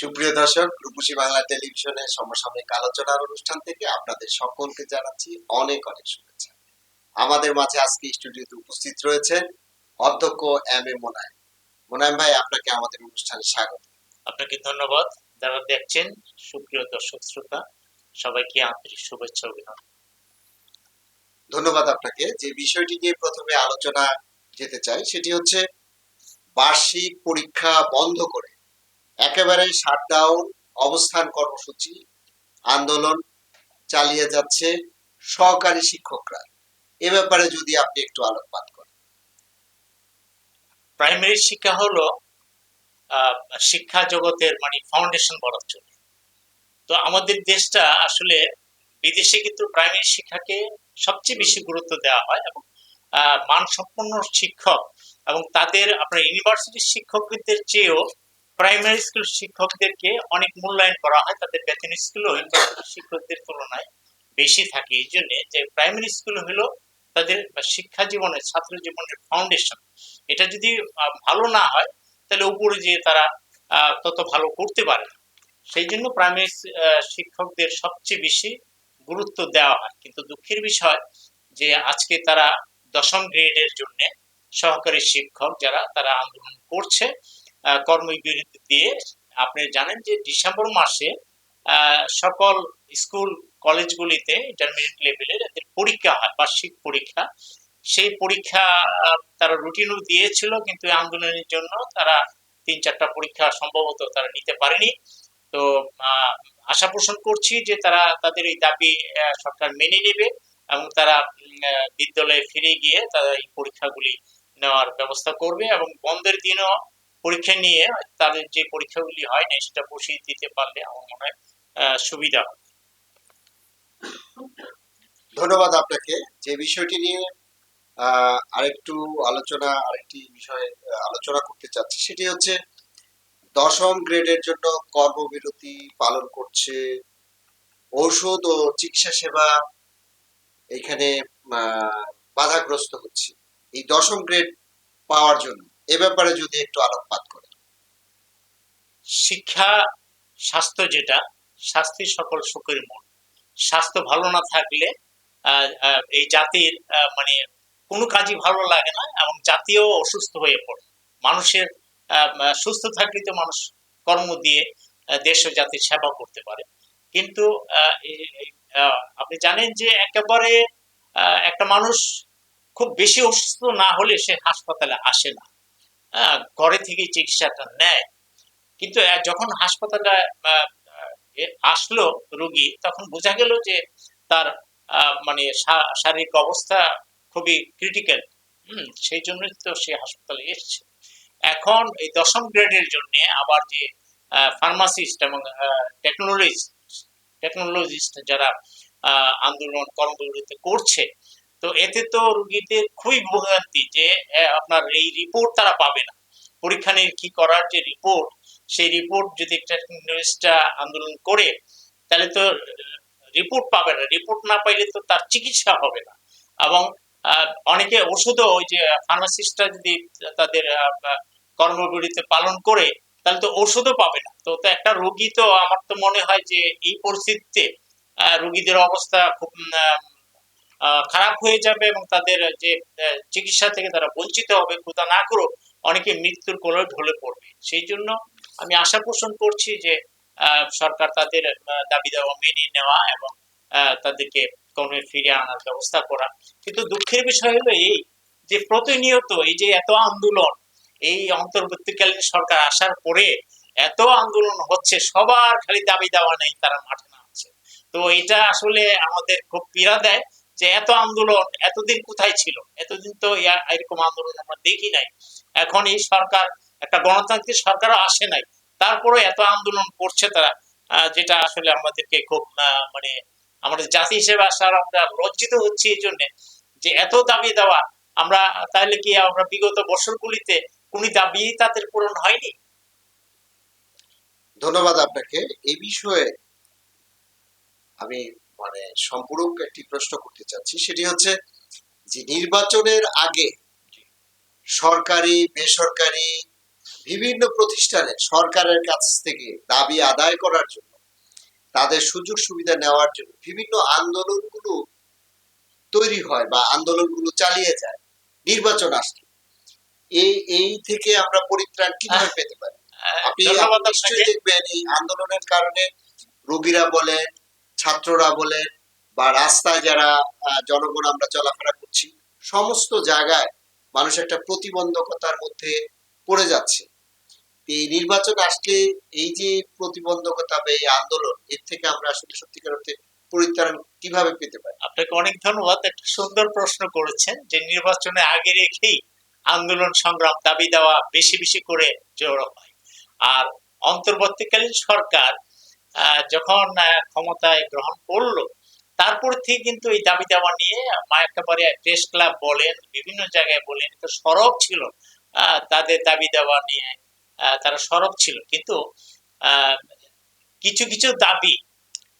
সুপ্রিয় দর্শক রূপসী বাংলা টেলিভিশনের সমসাময়িক আলোচনার অনুষ্ঠান থেকে আপনাদের সকলকে জানাচ্ছি অনেক অনেক শুভেচ্ছা। আমাদের মাঝে আজকে স্টুডিওতে উপস্থিত রয়েছেন অধ্যক্ষ এম এ মোনায়েম। মোনায়েম ভাই আপনাকে আমাদের অনুষ্ঠানে স্বাগত। আপনাকে ধন্যবাদ যারা দেখছেন সুপ্রিয় দর্শক শ্রোতা সবাইকে আন্তরিক শুভেচ্ছা অভিনন্দন। ধন্যবাদ আপনাকে। যে বিষয়টি নিয়ে প্রথমে আলোচনা যেতে চাই সেটি হচ্ছে বার্ষিক পরীক্ষা বন্ধ করে একেবারে শাটডাউন অবস্থান কর্মসূচি আন্দোলন চালিয়ে যাচ্ছে সহকারী শিক্ষকরা। এ ব্যাপারে যদি আপনি একটু আলোকপাত করেন। প্রাইমারি শিক্ষা হলো শিক্ষা জগতের মানে ফাউন্ডেশন বলা চলে তো আমাদের দেশটা আসলে বিদেশে কিন্তু প্রাইমারি শিক্ষাকে সবচেয়ে বেশি গুরুত্ব দেওয়া হয় এবং মানসম্পন্ন শিক্ষক এবং তাদের, আপনার ইউনিভার্সিটির শিক্ষকদের চেয়েও প্রাইমারি স্কুল শিক্ষকদেরকে অনেক মূল্যায়ন করা হয়, তাদের বেতন স্কুল ও শিক্ষকদের তুলনায় বেশি থাকে। এই জন্য যে প্রাইমারি স্কুল হলো তাদের শিক্ষা জীবনের, ছাত্র জীবনের ফাউন্ডেশন এটা যদি ভালো না হয়, তাহলে উপরে যে তারা তত ভালো করতে পারে না। সেই জন্য প্রাইমারি শিক্ষকদের সবচেয়ে বেশি গুরুত্ব দেওয়া হয়। কিন্তু দুঃখের বিষয় যে আজকে তারা দশম গ্রেডের জন্য সহকারী শিক্ষক যারা, তারা আন্দোলন করছে। কর্মবিরতি দিয়ে আপনি জানেন যে ডিসেম্বর মাসে সকল স্কুল, কলেজগুলিতে ইন্টারমিডিয়েট লেভেলের এদের পরীক্ষা হয়, বার্ষিক পরীক্ষা। সেই পরীক্ষা তারা রুটিনও দিয়েছিল, কিন্তু আন্দোলনের জন্য তারা তিন চারটা পরীক্ষা সম্ভবত তারা নিতে পারেনি। তো আশা পোষণ করছি যে তারা তাদের এই দাবি সরকার মেনে নেবে এবং তারা বিদ্যালয়ে ফিরে গিয়ে তারা এই পরীক্ষাগুলি নেওয়ার ব্যবস্থা করবে এবং বন্ধের দিনও পরীক্ষা নিয়ে তাদের যে পরীক্ষাগুলি হয় না সেটা বসিয়ে দিতে পারলে আমার মনে হয় সুবিধা হবে। ধন্যবাদ আপনাকে। যে বিষয়টি নিয়ে আরেকটু আলোচনা, আরেকটি বিষয়ে আলোচনা করতে চাচ্ছি, সেটি হচ্ছে দশম গ্রেডের জন্য কর্মবিরতি পালন করছে ঔষধ ও চিকিৎসা সেবা এখানে বাধাগ্রস্ত হচ্ছে। এই দশম গ্রেড পাওয়ার জন্য এ ব্যাপারে যদি একটু আলোকপাত করেন শিক্ষা, স্বাস্থ্য যেটা স্বাস্থ্য সকল সুখের মূল। স্বাস্থ্য ভালো না থাকলে এই জাতির মানে কোনো কাজই ভালো লাগে না এবং জাতিও অসুস্থ হয়ে পড়ে। মানুষের সুস্থ থাকলে তো মানুষ কর্ম দিয়ে দেশ ও জাতির সেবা করতে পারে। কিন্তু আপনি জানেন যে একেবারে একটা মানুষ খুব বেশি অসুস্থ না হলে সে হাসপাতালে আসে না। ঘরে থেকেই চিকিৎসাটা নেয়। কিন্তু যখন হাসপাতালে আসলো রুগী, তখন বোঝা গেল যে তার মানে শারীরিক অবস্থা খুবই ক্রিটিক্যাল সেই জন্য তো সে হাসপাতালে এসেছে। এখন এই দশম গ্রেডের জন্য আবার যে ফার্মাসিস্ট এবং টেকনোলজিস্ট টেকনোলজিস্ট যারা আন্দোলন, কর্মবিরতি করছে তো এতে তো রুগীদের খুবই ভোগান্তি যে আপনার এই রিপোর্ট তারা পাবে না। পরীক্ষা নিরীক্ষা করার যে রিপোর্ট সেই রিপোর্ট যদি টেকনোলজিস্টরা আন্দোলন করে, তাহলে তো রিপোর্ট পাবে না। রিপোর্ট না পাইলে তো তার চিকিৎসা হবে না। এবং অনেকে ওষুধও ওই যে ফার্মাসিস্টরা যদি তাদের কর্মবিরতি পালন করে, তাহলে তো ওষুধও পাবে না। তো একটা রোগী তো আমার তো মনে হয় যে, এই পরিস্থিতিতে রোগীদের অবস্থা খুব খারাপ হয়ে যাবে এবং তাদের যে চিকিৎসা থেকে তারা বঞ্চিত হবে কোথা না করুক অনেকে মৃত্যুর কোলে ঢলে পড়বে। সেই জন্য আমি আশা পোষণ করছি যে সরকার তাদের দাবি দাওয়া মেনে নেওয়া এবং তাদেরকে কর্মে ফিরে আনার ব্যবস্থা করা। কিন্তু দুঃখের বিষয় হলো এই যে, প্রতিনিয়ত এই যে, এত আন্দোলন, এই অন্তর্বর্তীকালীন সরকার আসার পরে এত আন্দোলন হচ্ছে, সবার খালি দাবি দেওয়া নেই, তারা মাঠে নামছে। তো এটা আসলে আমাদের খুব পীড়া দেয়। যে এত আন্দোলন এতদিন কোথায় ছিল? এতদিন তো এরকম আন্দোলন আমরা দেখি নাই। এখন এই সরকার, একটা গণতান্ত্রিক সরকারও আসে নাই। তারপরে এত আন্দোলন করছে তারা যেটা আসলে আমাদেরকে খুব মানে আমাদের জাতি হিসেবে আসার আমরা লজ্জিত হচ্ছি এই জন্য যে এত দাবি দেওয়া। আমরা তাহলে কি আমরা বিগত বছরগুলিতে কোন দাবি তাদের পূরণ হয়নি? ধন্যবাদ আপনাকে। এই বিষয়ে আমি মানে সম্পূরক একটি প্রশ্ন করতে চাচ্ছি সেটি হচ্ছে যে নির্বাচনের আগে সরকারি বেসরকারি বিভিন্ন প্রতিষ্ঠানে সরকারের কাছ থেকে দাবি আদায় করার জন্য তাদের সুযোগ সুবিধা নেওয়ার জন্য বিভিন্ন আন্দোলনগুলো তৈরি হয় বা আন্দোলনগুলো চালিয়ে যায় নির্বাচন আসলে। এই এই থেকে আমরা পরিত্রাণ কীভাবে পেতে পারি? আপনি নিশ্চয়ই দেখবেন এই আন্দোলনের কারণে রোগীরা বলেন ছাত্ররা বলেন বা রাস্তায় যারা জনগণ আমরা চলাফেরা করছি, সমস্ত জায়গায় মানুষ একটা প্রতিবন্ধকতার মধ্যে পড়ে যাচ্ছে। এই নির্বাচন আসলে এই যে প্রতিবন্ধকতা বা এই আন্দোলন, এর থেকে আমরা আসলে সত্যিকার অর্থে পরিত্রাণ কীভাবে পেতে পারি? আপনাকে অনেক ধন্যবাদ। একটা সুন্দর প্রশ্ন করেছেন যে নির্বাচনে আগে রেখেই আন্দোলন সংগ্রাম দাবি দেওয়া বেশি বেশি করে জড়ো হয়। আর অন্তর্বর্তীকালীন সরকার যখন ক্ষমতায় গ্রহণ করল, তারপর থেকে কিন্তু এই দাবি দেওয়া নিয়ে একেবারে প্রেস ক্লাব বলেন, বিভিন্ন জায়গায় বলেন, তো সরব ছিল। তাদের দাবি দেওয়া নিয়ে তারা সরব ছিল। কিন্তু কিছু কিছু দাবি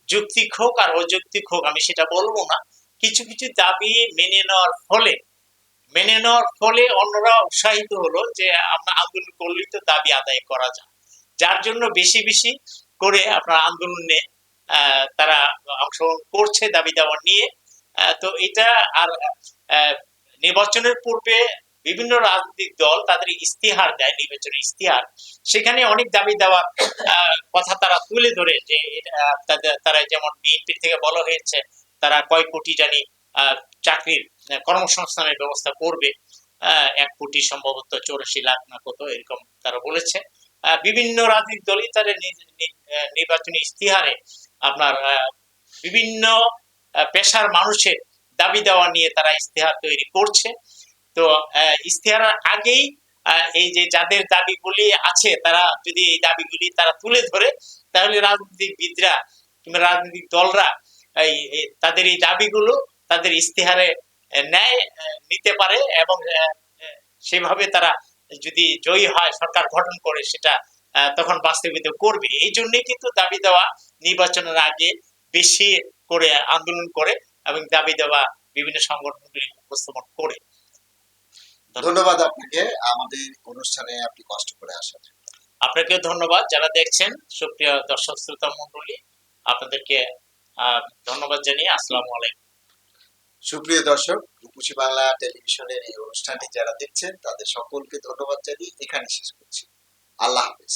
যৌক্তিক হোক আর অযৌক্তিক হোক, আমি সেটা বলব না, কিছু কিছু দাবি মেনে নেওয়ার ফলে, মেনে নেওয়ার ফলে অন্যরা উৎসাহিত হলো যে আমরা আন্দোলন করলেই তো দাবি আদায় করা যায়। যার জন্য বেশি বেশি করে আপনার আন্দোলনে তারা অংশগ্রহণ করছে দাবি দেওয়া নিয়ে তো এটা আর নির্বাচনের পূর্বে বিভিন্ন রাজনৈতিক দল তাদের ইস্তিহার দেয় নির্বাচনের ইস্তিহার সেখানে অনেক দাবি দেওয়ার কথা তারা তুলে ধরে যে তারা যেমন বিএনপি থেকে বলা হয়েছে, তারা কয় কোটি জানি চাকরির কর্মসংস্থানের ব্যবস্থা করবে। এক কোটি সম্ভবত চৌরাশি লাখ না কত, এরকম তারা বলেছে। বিভিন্ন রাজনৈতিক দলই তাদের নির্বাচনী ইস্তিহারে আপনার বিভিন্ন পেশার মানুষের দাবি দেওয়া নিয়ে তারা ইস্তিহার তৈরি করছে। তো আহ, ইস্তিহারের আগেই এই যে যাদের দাবিগুলি আছে তারা যদি এই দাবিগুলি তারা তুলে ধরে তাহলে রাজনীতিবিদরা কিংবা রাজনৈতিক দলরা এই তাদের এই দাবিগুলো তাদের ইস্তিহারে ন্যায় নিতে পারে এবং সেভাবে তারা যদি জয়ী হয় সরকার গঠন করে সেটা তখন বাস্তবিত করবে। এই জন্যই কিন্তু দাবি দেওয়া নির্বাচনের আগে বেশি করে আন্দোলন করে এবং দাবি দেওয়া বিভিন্ন সংগঠনগুলি উপস্থাপন করে। ধন্যবাদ। আপনাকে। আমাদের অনুষ্ঠানে আপনি কষ্ট করে আসার জন্য। আপনাকে ধন্যবাদ। যারা দেখছেন সুপ্রিয় দর্শক শ্রোতা মন্ডলী আপনাদেরকে আহ, ধন্যবাদ জানিয়ে আসসালামু আলাইকুম। সুপ্রিয় দর্শক, রূপসী বাংলা টেলিভিশনের এই অনুষ্ঠানটি যারা দেখছেন, তাদের সকলকে ধন্যবাদ জানিয়ে এখানে শেষ করছি। আল্লাহ হাফেজ।